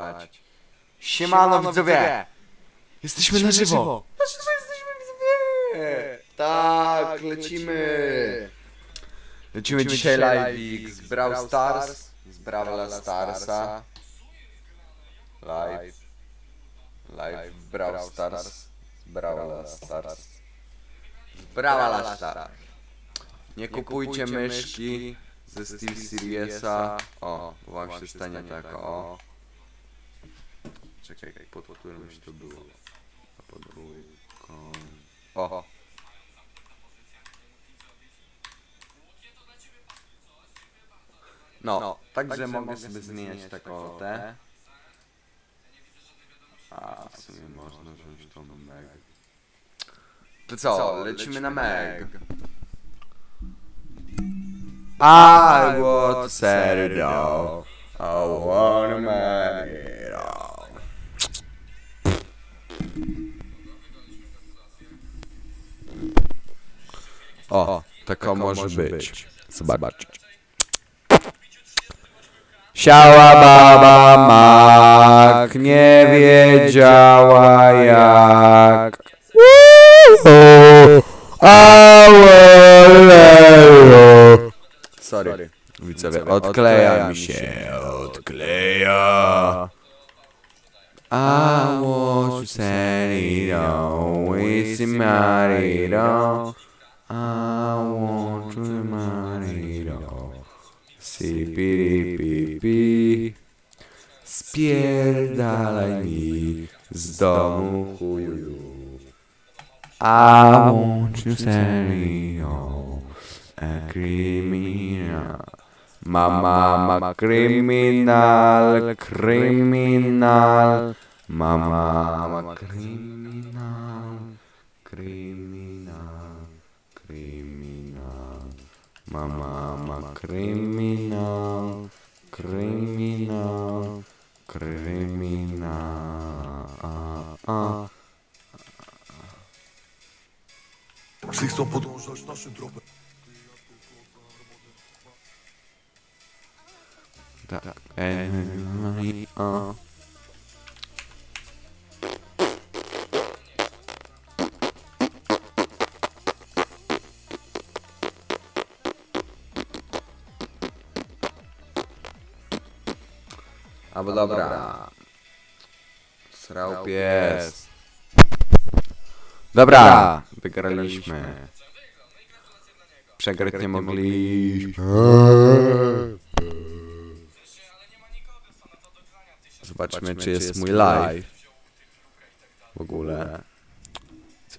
nagrywać. Siemano widzowie! Jesteśmy na żywo. Tak, lecimy! Lecimy dzisiaj live z Brawl Stars, z Brawl Starsa. Live. Live Brawl Stars, z Brawl Stars. Z Brawl Stars. Nie kupujcie myszki ze Steel Seriesa. O, bo wam się stanie tak, o. Czekaj, pod którym to było. Pod dwójką. O. No, także mogę sobie zmieniać taką te. A, w sumie można wziąć tą Meg. To co, lecimy na Meg. I want Saturday. I wanna make it O, taka może być. Zobaczcie. Siała baba mak, nie wiedziała jak. Sorry. Widzowie, odkleja mi się, odkleja. I want to send it on, with Marino. I want to Marino. Sipiripipi. Spierdalaj mi z domu chuju. I want on, a criminal. Mama, ma kryminal, kryminal. Mama, ma kryminal, Mama, ma kryminal, kryminal, kryminal. A, a. Psy chcą podążać naszym tropem. Tak. E, a. Albo dobra. Srał pies. Dobra, wygraliśmy. Przegrać nie mogliśmy. Zobaczmy, czy jest mój live. W ogóle. Co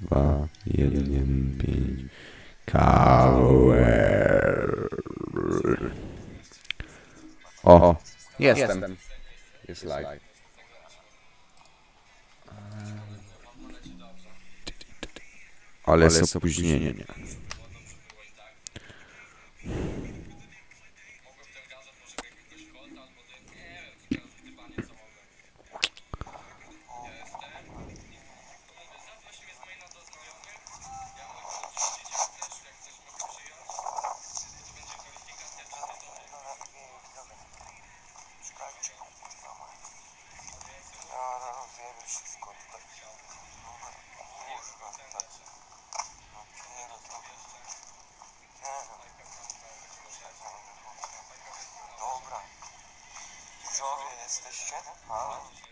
Dwa, jeden, pięć. Power. O, jestem. Jest live. Ale jest opóźnienie. Dobra. Widzowie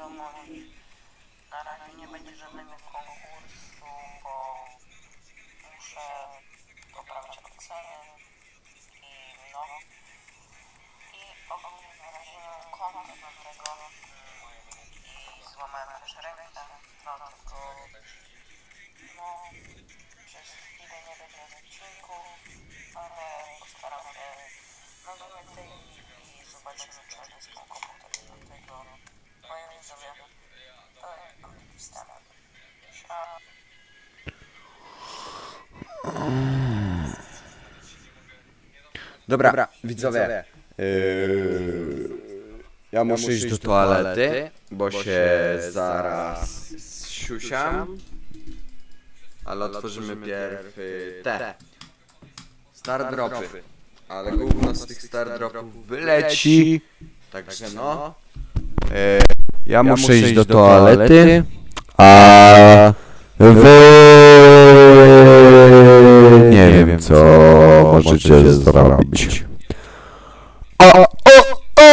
domowi. Na razie nie będzie żadnego konkursu, bo muszę poprawić oceny i no. I ogólnie na razie nie mam konta do tego i złamałem też rękę, dlatego no przez chwilę nie będzie odcinku, ale postaram się no, nadrobić tej i zobaczymy, czy jest ten komputer do tego moi widzowie. Dobra, Dobra, widzowie. Yy, ja muszę iść do toalety, bo się zaraz siusiam. Ale otworzymy pierw te. Star dropy. Ale gówno z tych star dropów wyleci. Także no. no. Yy, ja muszę iść do toalety. A wy nie wiem co możecie zrobić. O, o, o!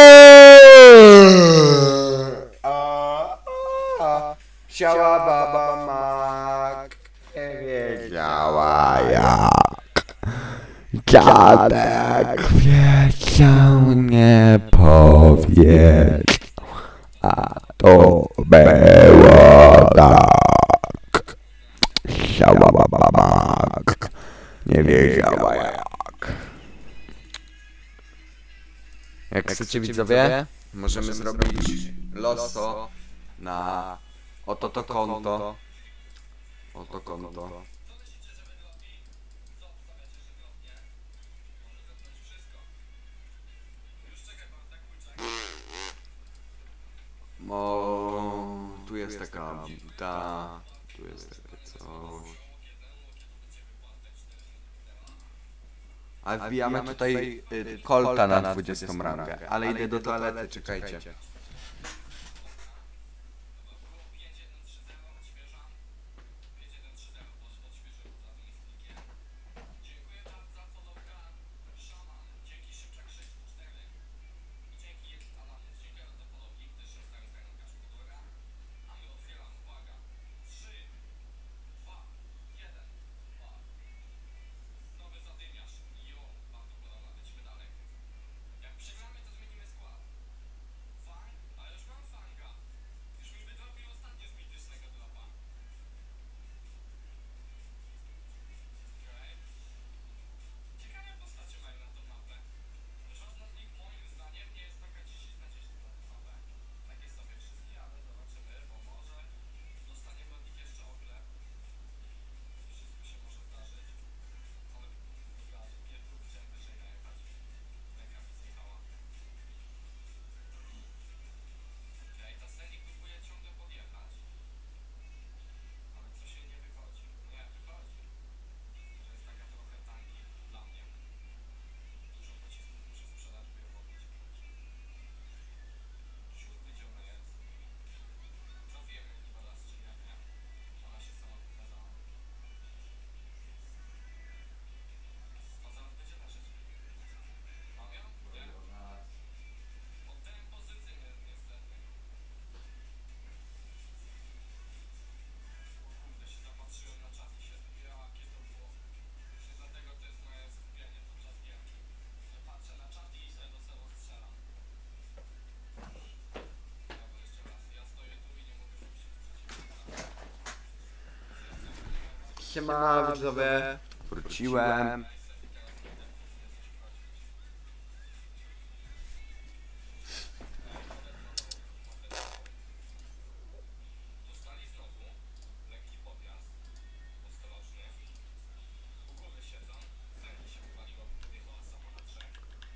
A, Siała baba mak, nie wiedziała jak. Dziadek wiedział, nie powiedział. A to było tak. Siała baba mak, nie wiedziała jak. Jak chcecie widzowie, możemy zrobić loso na oto to konto. Oto konto. Mo, tu jest taka ta, tu jest takie coś. A wbijamy tutaj y, kolta na 20 rangę, ale idę do toalety, czekajcie. Siema widzowie, wróciłem.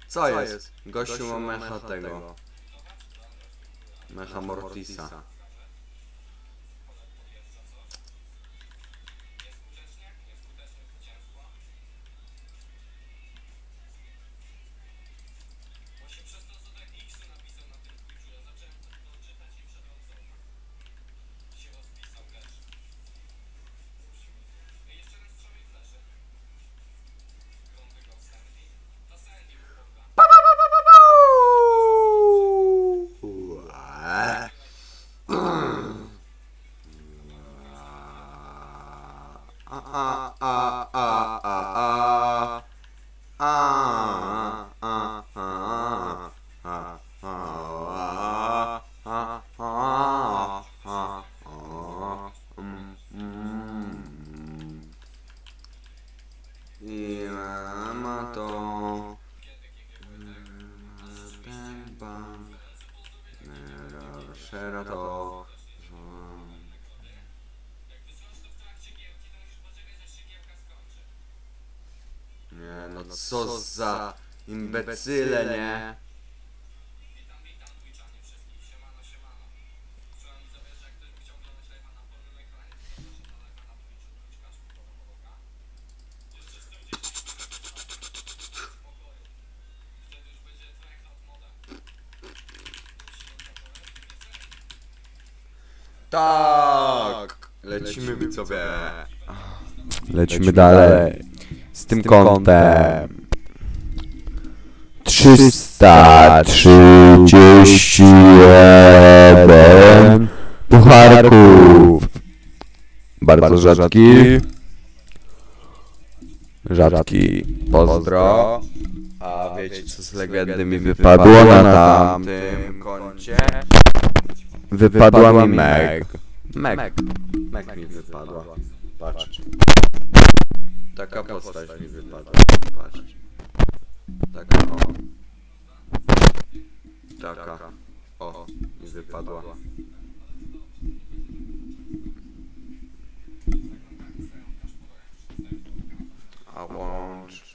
Co jest? Gościu ma mecha tego. Mecha Mortisa. Pełnym ekranie, to. Zapraszam na live'a na Twitchu, twitch.tv Jeszcze 40 spokoju. Wtedy już będzie tryhard moda. Tak! Lecimy widzowie. Lecimy dalej. Z tym kątem. 331 pucharków. Bardzo rzadki. Rzadki. Pozdro. A wiecie co z legendy mi wypadło na tamtym koncie? Wypadła mi Meg. Meg. Meg mi wypadła. Patrz. Taka postać mi wypadła. Patrz. Taka o. Taka. O, mi wypadła. A łącz.